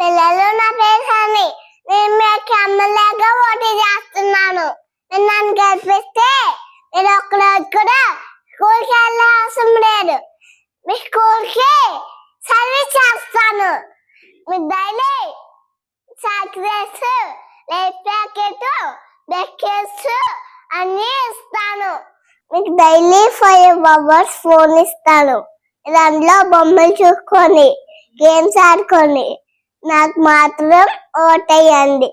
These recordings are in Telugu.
పిల్లలు నా పేరు హని నేను యొక్క ఎమ్మెల్యేగా పోటీ చేస్తున్నాను. నేను నన్ను గెలిపిస్తే నేను ఒక్కరోజు కూడా స్కూల్కి వెళ్ళే అవసరం లేదు. మీ స్కూల్కి సర్వీస్ చేస్తాను. మీ డైలీ చాక్లెట్స్ లైఫ్ ప్యాకెట్ బెక్కెట్స్ అన్నీ ఇస్తాను. మీకు డైలీ ఫైవ్ అవర్స్ ఫోన్ ఇస్తాను. దాంట్లో బొమ్మలు చూసుకొని గేమ్స్ ఆడుకొని. నాకు మాత్రం ఓటేయండి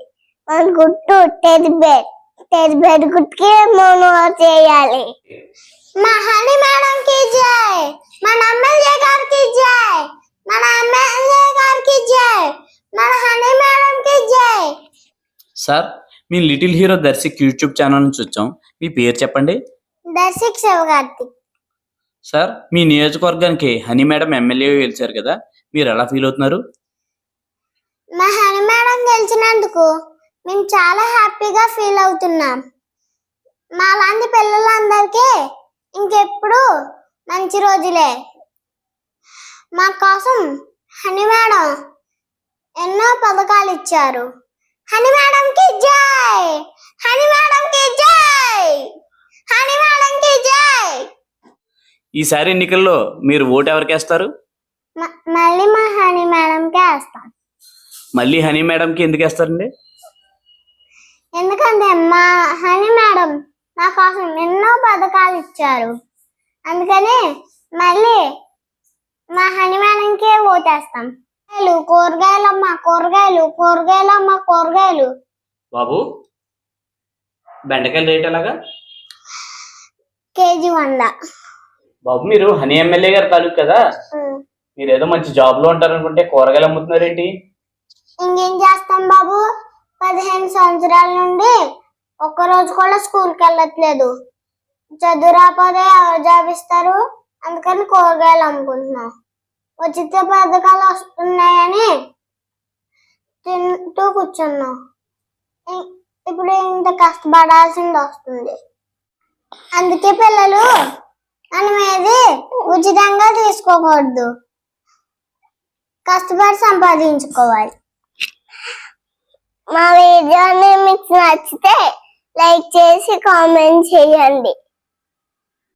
మన గుట్టు టెడ్ బెడ్ టెడ్ బెడ్ గుట్టుకి మనం చేయాలి. మా హని మేడం కి జై. మన ఎమ్మెల్యే గారికి జై. మన ఎమ్మెల్యే గారికి జై. మన హని మేడం కి జై. సార్ మీ little hero Darshak YouTube channel నుంచి వచ్చాం. మీ పేరు చెప్పండి? దర్శక్ శివగార్తి. సార్ మీ నియోజకవర్గానికి హనీ మేడం ఎమ్మెల్యే గెలిచారు కదా. మీరు ఎలా ఫీల్ అవుతున్నారు? మా హని మేడం గెలిచినందుకు మేము చాలా హ్యాపీగా ఫీల్ అవుతున్నాం. మా లాంటి పిల్లలందరికీ ఇంకెప్పుడు మంచి రోజులే. మా కోసం హని మేడం ఎన్నో పథకాలు ఇచ్చారు హని మేడం కి జై! హని మేడం కి జై! హని మేడం కి జై ఈసారి ఎన్నికల్లో మీరు ఓటు ఎవరికి వేస్తారు? మ- మళ్ళీ మా హని మేడంకే వేస్తాం. మళ్ళీ హనీ మేడంకి ఎందుకు వేస్తారండి? ఎందుకంటే మా హని మేడం నా కోసం ఎన్నో పథకాలు ఇచ్చారు. అందుకని మళ్ళీ మా హని మేడంకే ఓటేస్తాం. కూరగాయలు కూరగాయలమ్మ కూరగాయలు కూరగాయలమ్మ కూరగాయలు. బాబు బెండకాయల రేట్ ఎలాగా? కేజీ వంద. బాబు మీరు హనీ ఎమ్మెల్యే గారు తాలూకు కదా? మీరు ఏదో మంచి జాబ్లో ఉంటారనుకుంటే కూరగాయలు అమ్ముతున్నారేంటి? ఇంకేం చేస్తాం బాబు? పదిహేను సంవత్సరాల నుండి ఒక్క రోజు కూడా స్కూల్కి వెళ్ళట్లేదు. చదువు రాకపోతే ఎవరు జాబ్ ఇస్తారు? అందుకని కూరగాయలు అమ్ముకుంటున్నాం. ఉచిత పథకాలు వస్తున్నాయని తింటూ కూర్చున్నాం. ఇప్పుడు ఇంత కష్టపడాల్సింది వస్తుంది. అందుకే పిల్లలు మనం ఏది ఉచితంగా తీసుకోకూడదు. కష్టపడి సంపాదించుకోవాలి. మా వీడియోని మీకు నచ్చితే లైక్ చేసి కామెంట్ చేయండి.